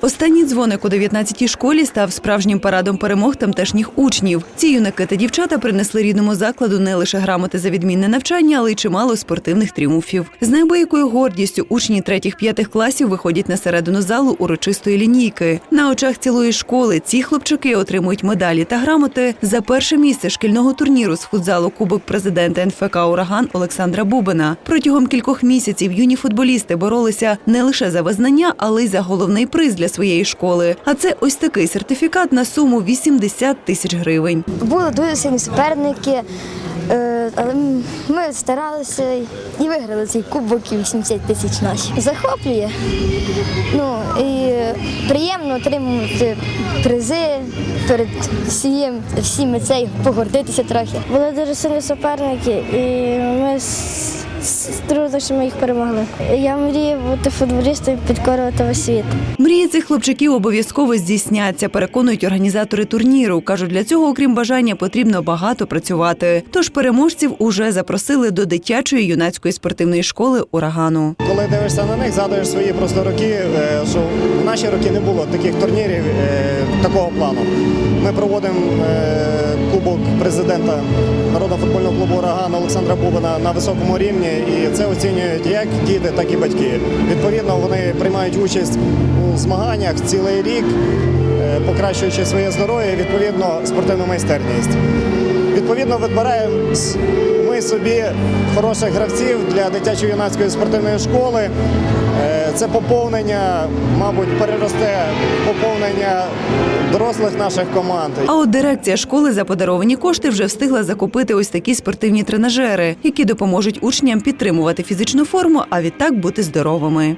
Останній дзвоник у 19-й школі став справжнім парадом перемог тамтешніх учнів. Ці юнаки та дівчата принесли рідному закладу не лише грамоти за відмінне навчання, але й чимало спортивних тріумфів. З неабиякою гордістю учні третіх-п'ятих класів виходять на середину залу урочистої лінійки. На очах цілої школи ці хлопчаки отримують медалі та грамоти за перше місце шкільного турніру з футзалу Кубок президента НФК Ураган Олександра Бубина. Протягом кількох місяців юні футболісти боролися не лише за визнання, але й за головний приз для своєї школи. А це ось такий сертифікат на суму 80 тисяч гривень. Були дуже сильні суперники, е, але ми старалися і виграли цей кубок і 80 тисяч наші. Захоплює. Ну і приємно отримувати призи перед всім, всіми цей погордитися трохи. Були дуже сильні суперники, і ми трудно, що ми їх перемогли. Я мрію бути футболістом і підкорювати весь світ. Мрії цих хлопчиків обов'язково здійсняться, переконують організатори турніру. кажуть, для цього, окрім бажання, потрібно багато працювати. Тож переможців уже запросили до дитячої юнацької спортивної школи урагану. Коли дивишся на них, згадуєш свої просто роки, е, що наші роки не було таких турнірів е, такого плану. Ми проводимо е, кубок президента народного футбольного клубу Ураган Олександра Бубина на високому рівні, і це оцінюють як діти, так і батьки. Відповідно, вони приймають участь у змаганнях цілий рік, е, покращуючи своє здоров'я відповідно спортивну майстерність. Відповідно, відбираємо ми собі хороших гравців для дитячо-юнацької спортивної школи. Е, Це поповнення, мабуть, переросте поповнення дорослих наших команд. А от дирекція школи за подаровані кошти вже встигла закупити ось такі спортивні тренажери, які допоможуть учням підтримувати фізичну форму, а відтак бути здоровими.